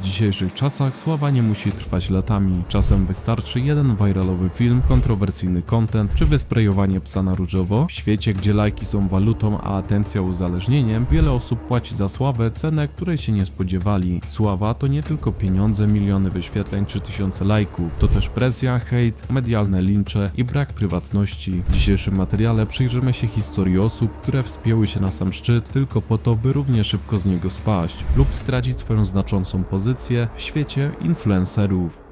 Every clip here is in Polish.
W dzisiejszych czasach sława nie musi trwać latami. Czasem wystarczy jeden viralowy film, kontrowersyjny content czy wysprejowanie psa na różowo. W świecie, gdzie lajki są walutą, a atencja uzależnieniem, wiele osób płaci za sławę cenę, której się nie spodziewali. Sława to nie tylko pieniądze, miliony wyświetleń czy tysiące lajków. To też presja, hejt, medialne lincze i brak prywatności. W dzisiejszym materiale przyjrzymy się historii osób, które wspięły się na sam szczyt tylko po to, by równie szybko z niego spaść lub stracić swoją znaczącą pozycję w świecie influencerów.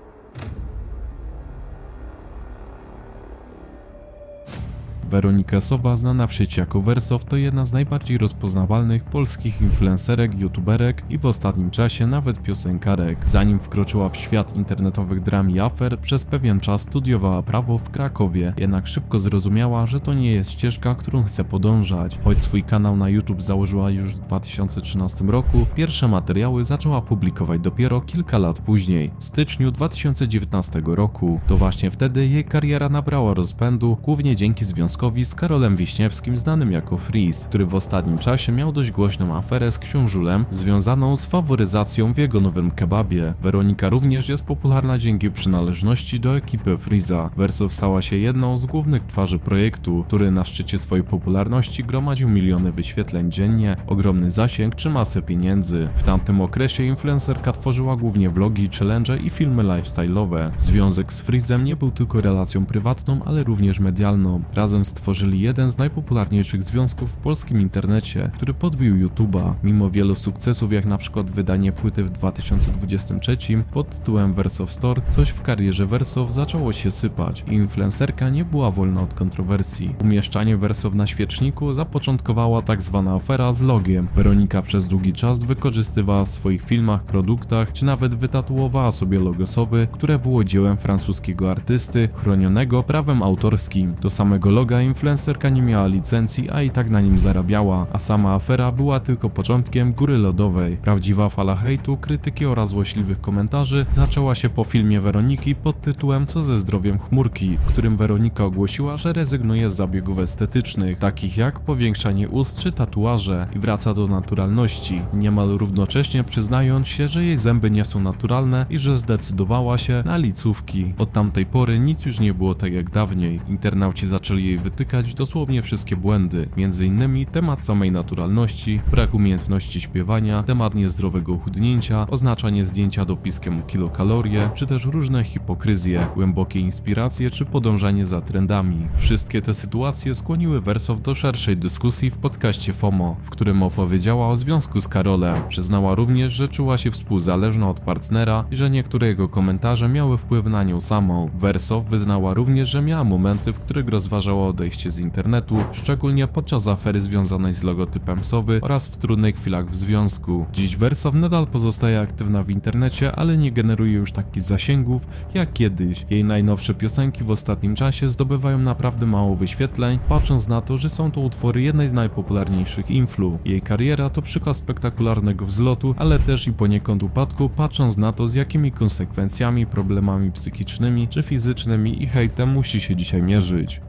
Weronika Sowa, znana w sieci jako Wersow, to jedna z najbardziej rozpoznawalnych polskich influencerek, youtuberek i w ostatnim czasie nawet piosenkarek. Zanim wkroczyła w świat internetowych dram i afer, przez pewien czas studiowała prawo w Krakowie, jednak szybko zrozumiała, że to nie jest ścieżka, którą chce podążać. Choć swój kanał na YouTube założyła już w 2013 roku, pierwsze materiały zaczęła publikować dopiero kilka lat później, w styczniu 2019 roku. To właśnie wtedy jej kariera nabrała rozpędu, głównie dzięki związkowi z Karolem Wiśniewskim, znanym jako Freeze, który w ostatnim czasie miał dość głośną aferę z książulem związaną z faworyzacją w jego nowym kebabie. Weronika również jest popularna dzięki przynależności do ekipy Freeza. Verso stała się jedną z głównych twarzy projektu, który na szczycie swojej popularności gromadził miliony wyświetleń dziennie, ogromny zasięg czy masę pieniędzy. W tamtym okresie influencerka tworzyła głównie vlogi, challenge i filmy lifestyle'owe. Związek z Freezem nie był tylko relacją prywatną, ale również medialną. Razem stworzyli jeden z najpopularniejszych związków w polskim internecie, który podbił YouTube'a. Mimo wielu sukcesów, jak na przykład wydanie płyty w 2023 pod tytułem Versow Store, coś w karierze Versow zaczęło się sypać i influencerka nie była wolna od kontrowersji. Umieszczanie Versow na świeczniku zapoczątkowała tak zwana afera z logiem. Weronika przez długi czas wykorzystywała w swoich filmach, produktach, czy nawet wytatuowała sobie logo Sowy, które było dziełem francuskiego artysty, chronionego prawem autorskim. Do samego loga influencerka nie miała licencji, a i tak na nim zarabiała, a sama afera była tylko początkiem góry lodowej. Prawdziwa fala hejtu, krytyki oraz złośliwych komentarzy zaczęła się po filmie Weroniki pod tytułem Co ze zdrowiem chmurki, w którym Weronika ogłosiła, że rezygnuje z zabiegów estetycznych, takich jak powiększanie ust czy tatuaże i wraca do naturalności, niemal równocześnie przyznając się, że jej zęby nie są naturalne i że zdecydowała się na licówki. Od tamtej pory nic już nie było tak jak dawniej. Internauci zaczęli jej wytykać dosłownie wszystkie błędy, innymi temat samej naturalności, brak umiejętności śpiewania, temat niezdrowego chudnięcia, oznaczanie zdjęcia dopiskiem kilokalorie, czy też różne hipokryzje, głębokie inspiracje czy podążanie za trendami. Wszystkie te sytuacje skłoniły Wersow do szerszej dyskusji w podcaście FOMO, w którym opowiedziała o związku z Karolem. Przyznała również, że czuła się współzależna od partnera i że niektóre jego komentarze miały wpływ na nią samą. Wersow wyznała również, że miała momenty, w których rozważała odejście z internetu, szczególnie podczas afery związanej z logotypem Sowy oraz w trudnych chwilach w związku. Dziś Wersow nadal pozostaje aktywna w internecie, ale nie generuje już takich zasięgów jak kiedyś. Jej najnowsze piosenki w ostatnim czasie zdobywają naprawdę mało wyświetleń, patrząc na to, że są to utwory jednej z najpopularniejszych influ. Jej kariera to przykład spektakularnego wzlotu, ale też i poniekąd upadku, patrząc na to, z jakimi konsekwencjami, problemami psychicznymi czy fizycznymi i hejtem musi się dzisiaj mierzyć.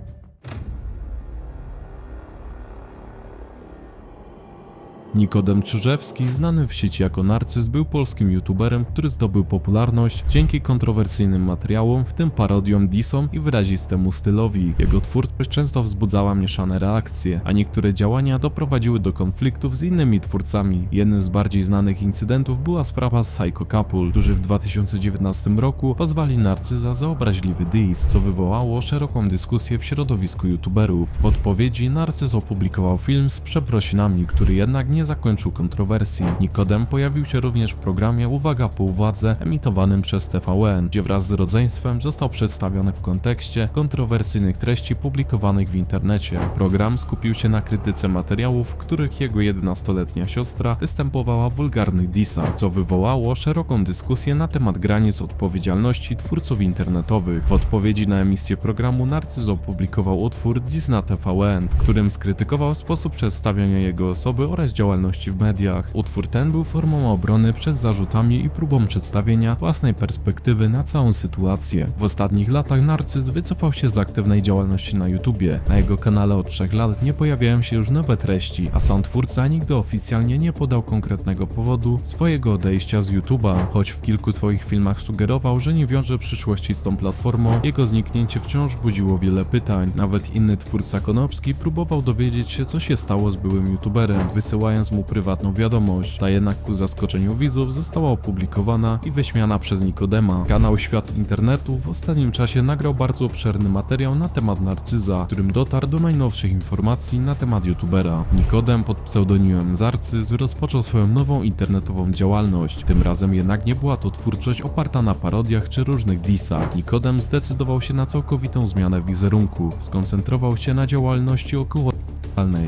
Nikodem Czyżewski, znany w sieci jako Narcyz, był polskim youtuberem, który zdobył popularność dzięki kontrowersyjnym materiałom, w tym parodiom, disom i wyrazistemu stylowi. Jego twórczość często wzbudzała mieszane reakcje, a niektóre działania doprowadziły do konfliktów z innymi twórcami. Jednym z bardziej znanych incydentów była sprawa z Psycho Couple, którzy w 2019 roku pozwali Narcyza za obraźliwy diss, co wywołało szeroką dyskusję w środowisku youtuberów. W odpowiedzi Narcyz opublikował film z przeprosinami, który jednak nie zakończył kontrowersji. Nikodem pojawił się również w programie Uwaga po uwadze emitowanym przez TVN, gdzie wraz z rodzeństwem został przedstawiony w kontekście kontrowersyjnych treści publikowanych w internecie. Program skupił się na krytyce materiałów, w których jego 11-letnia siostra występowała w wulgarnych dissach, co wywołało szeroką dyskusję na temat granic odpowiedzialności twórców internetowych. W odpowiedzi na emisję programu Narcyz opublikował utwór Diss na TVN, w którym skrytykował sposób przedstawiania jego osoby oraz działania działalności w mediach. Utwór ten był formą obrony przed zarzutami i próbą przedstawienia własnej perspektywy na całą sytuację. W ostatnich latach Narcyz wycofał się z aktywnej działalności na YouTubie. Na jego kanale od 3 lat nie pojawiają się już nowe treści, a sam twórca nigdy oficjalnie nie podał konkretnego powodu swojego odejścia z YouTuba, choć w kilku swoich filmach sugerował, że nie wiąże przyszłości z tą platformą, jego zniknięcie wciąż budziło wiele pytań. Nawet inny twórca Konopski próbował dowiedzieć się, co się stało z byłym YouTuberem, wysyłając mu prywatną wiadomość. Ta jednak ku zaskoczeniu widzów została opublikowana i wyśmiana przez Nikodema. Kanał Świat Internetu w ostatnim czasie nagrał bardzo obszerny materiał na temat Narcyza, w którym dotarł do najnowszych informacji na temat YouTubera. Nikodem pod pseudonimem Zarcyz rozpoczął swoją nową internetową działalność. Tym razem jednak nie była to twórczość oparta na parodiach czy różnych disach. Nikodem zdecydował się na całkowitą zmianę wizerunku. Skoncentrował się na działalności około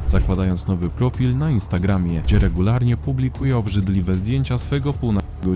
zakładając nowy profil na Instagramie, gdzie regularnie publikuje obrzydliwe zdjęcia swego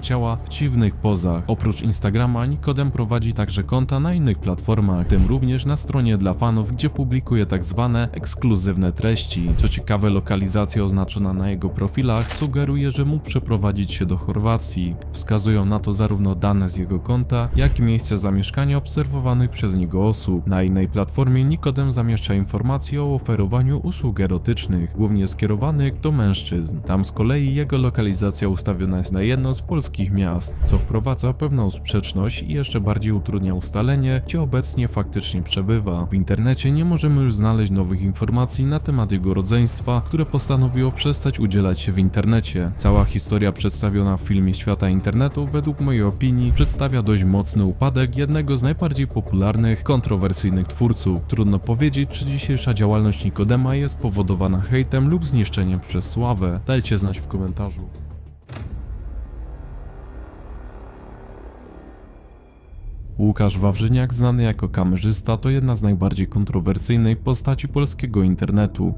ciała w dziwnych pozach. Oprócz Instagrama Nikodem prowadzi także konta na innych platformach, tym również na stronie dla fanów, gdzie publikuje tak zwane ekskluzywne treści. Co ciekawe, lokalizacja oznaczona na jego profilach sugeruje, że mógł przeprowadzić się do Chorwacji. Wskazują na to zarówno dane z jego konta, jak i miejsce zamieszkania obserwowanych przez niego osób. Na innej platformie Nikodem zamieszcza informacje o oferowaniu usług erotycznych, głównie skierowanych do mężczyzn. Tam z kolei jego lokalizacja ustawiona jest na jedno z polskich miast, co wprowadza pewną sprzeczność i jeszcze bardziej utrudnia ustalenie, gdzie obecnie faktycznie przebywa. W internecie nie możemy już znaleźć nowych informacji na temat jego rodzeństwa, które postanowiło przestać udzielać się w internecie. Cała historia przedstawiona w filmie Świata Internetu według mojej opinii przedstawia dość mocny upadek jednego z najbardziej popularnych, kontrowersyjnych twórców. Trudno powiedzieć, czy dzisiejsza działalność Nikodema jest powodowana hejtem lub zniszczeniem przez sławę. Dajcie znać w komentarzu. Łukasz Wawrzyniak, znany jako kamerzysta, to jedna z najbardziej kontrowersyjnych postaci polskiego internetu.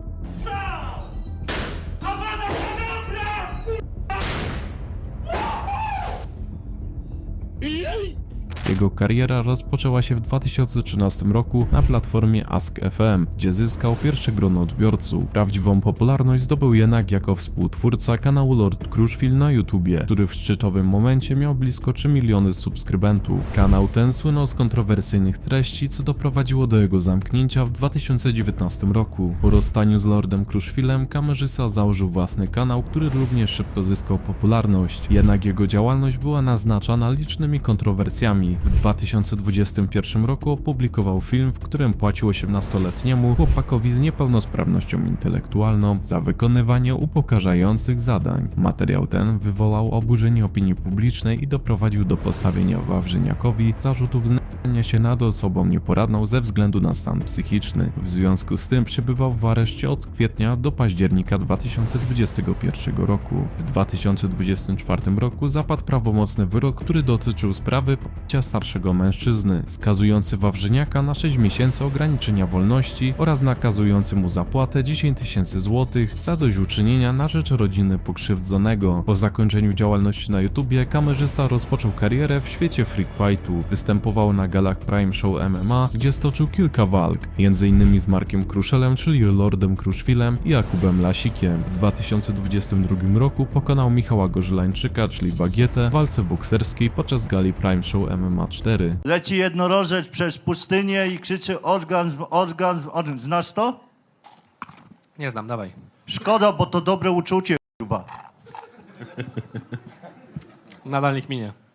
Jego kariera rozpoczęła się w 2013 roku na platformie Ask.fm, gdzie zyskał pierwsze grono odbiorców. Prawdziwą popularność zdobył jednak jako współtwórca kanału Lord Crushfield na YouTubie, który w szczytowym momencie miał blisko 3 miliony subskrybentów. Kanał ten słynął z kontrowersyjnych treści, co doprowadziło do jego zamknięcia w 2019 roku. Po rozstaniu z Lordem Crushfieldem kamerzysta założył własny kanał, który również szybko zyskał popularność. Jednak jego działalność była naznaczana licznymi kontrowersjami. W 2021 roku opublikował film, w którym płacił 18-letniemu chłopakowi z niepełnosprawnością intelektualną za wykonywanie upokarzających zadań. Materiał ten wywołał oburzenie opinii publicznej i doprowadził do postawienia Wawrzyniakowi zarzutów znania się nad osobą nieporadną ze względu na stan psychiczny. W związku z tym przebywał w areszcie od kwietnia do października 2021 roku. W 2024 roku zapadł prawomocny wyrok, który dotyczył sprawy pobicia starszego mężczyzny, skazujący Wawrzyniaka na 6 miesięcy ograniczenia wolności oraz nakazujący mu zapłatę 10 tysięcy złotych za dośćuczynienia na rzecz rodziny pokrzywdzonego. Po zakończeniu działalności na YouTubie kamerzysta rozpoczął karierę w świecie freak fightu. Występował na galach Prime Show MMA, gdzie stoczył kilka walk, m.in. z Markiem Kruszelem, czyli Lordem Kruszwilem i Jakubem Lasikiem. W 2022 roku pokonał Michała Gorzylańczyka, czyli Bagietę, w walce bokserskiej podczas gali Prime Show MMA 4. Leci jednorożec przez pustynię i krzyczy orgazm, orgazm, orgazm. Znasz to? Nie znam, dawaj. Szkoda, bo to dobre uczucie, kurwa. Nadal niech minie.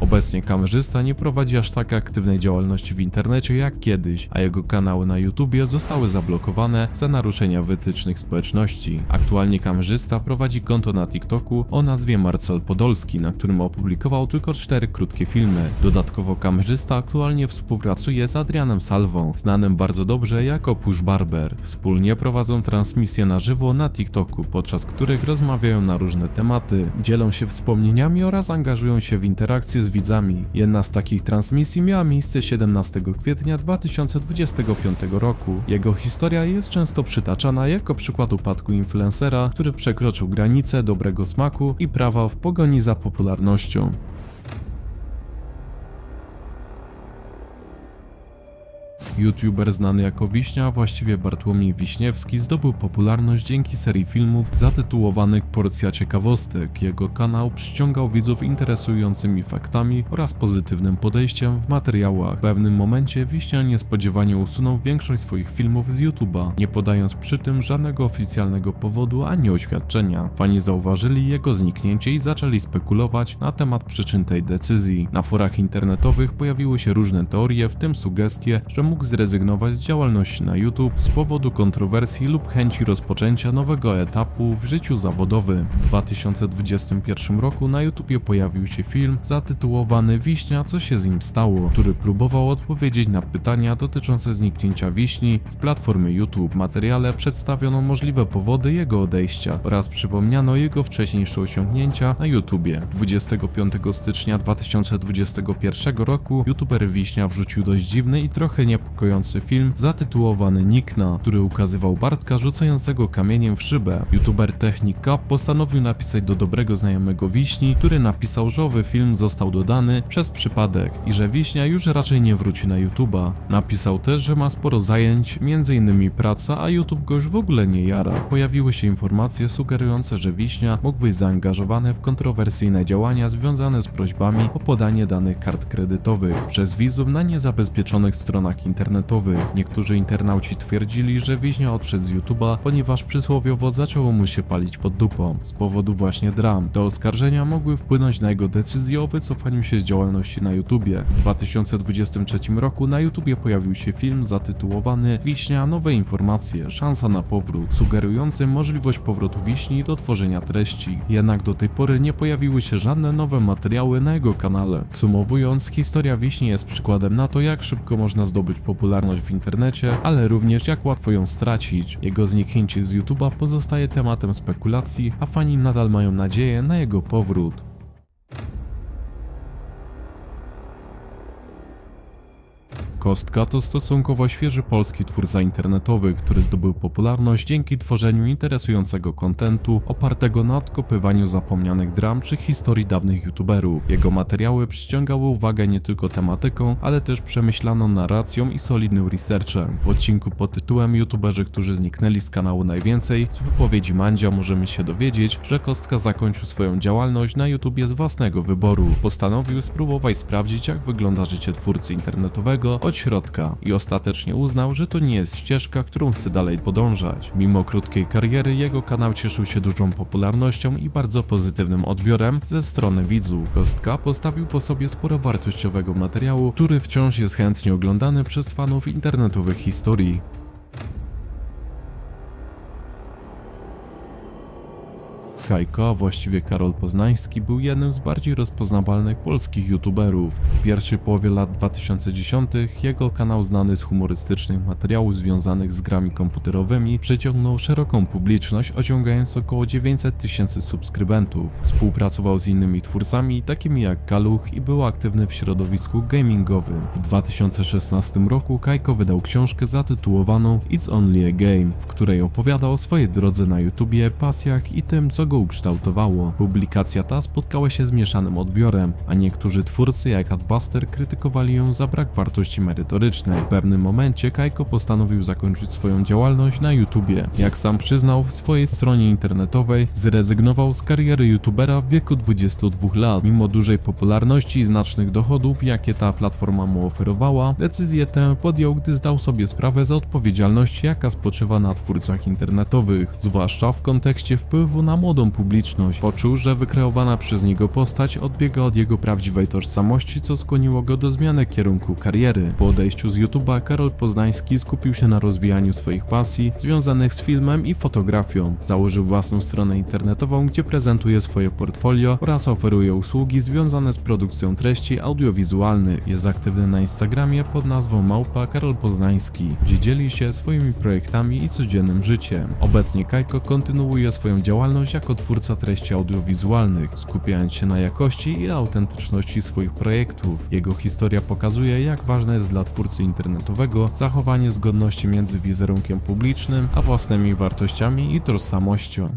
Obecnie kamerzysta nie prowadzi aż tak aktywnej działalności w internecie jak kiedyś, a jego kanały na YouTubie zostały zablokowane za naruszenia wytycznych społeczności. Aktualnie kamerzysta prowadzi konto na TikToku o nazwie Marcel Podolski, na którym opublikował tylko cztery krótkie filmy. Dodatkowo kamerzysta aktualnie współpracuje z Adrianem Salwą, znanym bardzo dobrze jako Push Barber. Wspólnie prowadzą transmisje na żywo na TikToku, podczas których rozmawiają na różne tematy, dzielą się wspomnieniami oraz angażują się w interakcje z widzami. Jedna z takich transmisji miała miejsce 17 kwietnia 2025 roku. Jego historia jest często przytaczana jako przykład upadku influencera, który przekroczył granice dobrego smaku i prawa w pogoni za popularnością. YouTuber znany jako Wiśnia, właściwie Bartłomiej Wiśniewski, zdobył popularność dzięki serii filmów zatytułowanych Porcja ciekawostek. Jego kanał przyciągał widzów interesującymi faktami oraz pozytywnym podejściem w materiałach. W pewnym momencie Wiśnia niespodziewanie usunął większość swoich filmów z YouTube'a, nie podając przy tym żadnego oficjalnego powodu ani oświadczenia. Fani zauważyli jego zniknięcie i zaczęli spekulować na temat przyczyn tej decyzji. Na forach internetowych pojawiły się różne teorie, w tym sugestie, że mógł zrezygnować z działalności na YouTube z powodu kontrowersji lub chęci rozpoczęcia nowego etapu w życiu zawodowym. W 2021 roku na YouTubie pojawił się film zatytułowany Wiśnia, co się z nim stało, który próbował odpowiedzieć na pytania dotyczące zniknięcia wiśni z platformy YouTube. W materiale przedstawiono możliwe powody jego odejścia oraz przypomniano jego wcześniejsze osiągnięcia na YouTubie. 25 stycznia 2021 roku youtuber Wiśnia wrzucił dość dziwny i trochę niepokojący film zatytułowany Nikna, który ukazywał Bartka rzucającego kamieniem w szybę. YouTuber Technik postanowił napisać do dobrego znajomego Wiśni, który napisał, że owy film został dodany przez przypadek i że Wiśnia już raczej nie wróci na YouTuba. Napisał też, że ma sporo zajęć, m.in. praca, a YouTube go już w ogóle nie jara. Pojawiły się informacje sugerujące, że Wiśnia mógł być zaangażowany w kontrowersyjne działania związane z prośbami o podanie danych kart kredytowych przez widzów na niezabezpieczonych stronach internetowych. Niektórzy internauci twierdzili, że Wiśnia odszedł z YouTuba, ponieważ przysłowiowo zaczęło mu się palić pod dupą z powodu właśnie dram. Te oskarżenia mogły wpłynąć na jego decyzję o wycofaniu się z działalności na YouTubie. W 2023 roku na YouTubie pojawił się film zatytułowany Wiśnia nowe informacje, szansa na powrót, sugerujący możliwość powrotu Wiśni do tworzenia treści. Jednak do tej pory nie pojawiły się żadne nowe materiały na jego kanale. Sumowując, historia Wiśni jest przykładem na to, jak szybko można zdobyć popularność w internecie, ale również jak łatwo ją stracić. Jego zniknięcie z YouTube'a pozostaje tematem spekulacji, a fani nadal mają nadzieję na jego powrót. Kostka to stosunkowo świeży polski twórca internetowy, który zdobył popularność dzięki tworzeniu interesującego kontentu opartego na odkopywaniu zapomnianych dram czy historii dawnych youtuberów. Jego materiały przyciągały uwagę nie tylko tematyką, ale też przemyślaną narracją i solidnym researchem. W odcinku pod tytułem YouTuberzy, którzy zniknęli z kanału najwięcej, z wypowiedzi Mandzia możemy się dowiedzieć, że Kostka zakończył swoją działalność na YouTubie z własnego wyboru. Postanowił spróbować sprawdzić jak wygląda życie twórcy internetowego od środka i ostatecznie uznał, że to nie jest ścieżka, którą chce dalej podążać. Mimo krótkiej kariery jego kanał cieszył się dużą popularnością i bardzo pozytywnym odbiorem ze strony widzów. Kostka postawił po sobie sporo wartościowego materiału, który wciąż jest chętnie oglądany przez fanów internetowych historii. Kajko, właściwie Karol Poznański, był jednym z bardziej rozpoznawalnych polskich youtuberów. W pierwszej połowie lat 2010 jego kanał znany z humorystycznych materiałów związanych z grami komputerowymi przyciągnął szeroką publiczność, osiągając około 900 tysięcy subskrybentów. Współpracował z innymi twórcami, takimi jak Galuch i był aktywny w środowisku gamingowym. W 2016 roku Kajko wydał książkę zatytułowaną It's Only a Game, w której opowiada o swojej drodze na YouTubie, pasjach i tym, co go ukształtowało. Publikacja ta spotkała się z mieszanym odbiorem, a niektórzy twórcy jak Adbuster krytykowali ją za brak wartości merytorycznej. W pewnym momencie Kajko postanowił zakończyć swoją działalność na YouTubie. Jak sam przyznał w swojej stronie internetowej, zrezygnował z kariery YouTubera w wieku 22 lat. Mimo dużej popularności i znacznych dochodów, jakie ta platforma mu oferowała, decyzję tę podjął, gdy zdał sobie sprawę z odpowiedzialności, jaka spoczywa na twórcach internetowych, zwłaszcza w kontekście wpływu na młodą publiczność. Poczuł, że wykreowana przez niego postać odbiega od jego prawdziwej tożsamości, co skłoniło go do zmiany kierunku kariery. Po odejściu z YouTube'a Karol Poznański skupił się na rozwijaniu swoich pasji związanych z filmem i fotografią. Założył własną stronę internetową, gdzie prezentuje swoje portfolio oraz oferuje usługi związane z produkcją treści audiowizualnych. Jest aktywny na Instagramie pod nazwą Małpa Karol Poznański, gdzie dzieli się swoimi projektami i codziennym życiem. Obecnie Kajko kontynuuje swoją działalność twórca treści audiowizualnych, skupiając się na jakości i autentyczności swoich projektów. Jego historia pokazuje, jak ważne jest dla twórcy internetowego zachowanie zgodności między wizerunkiem publicznym a własnymi wartościami i tożsamością.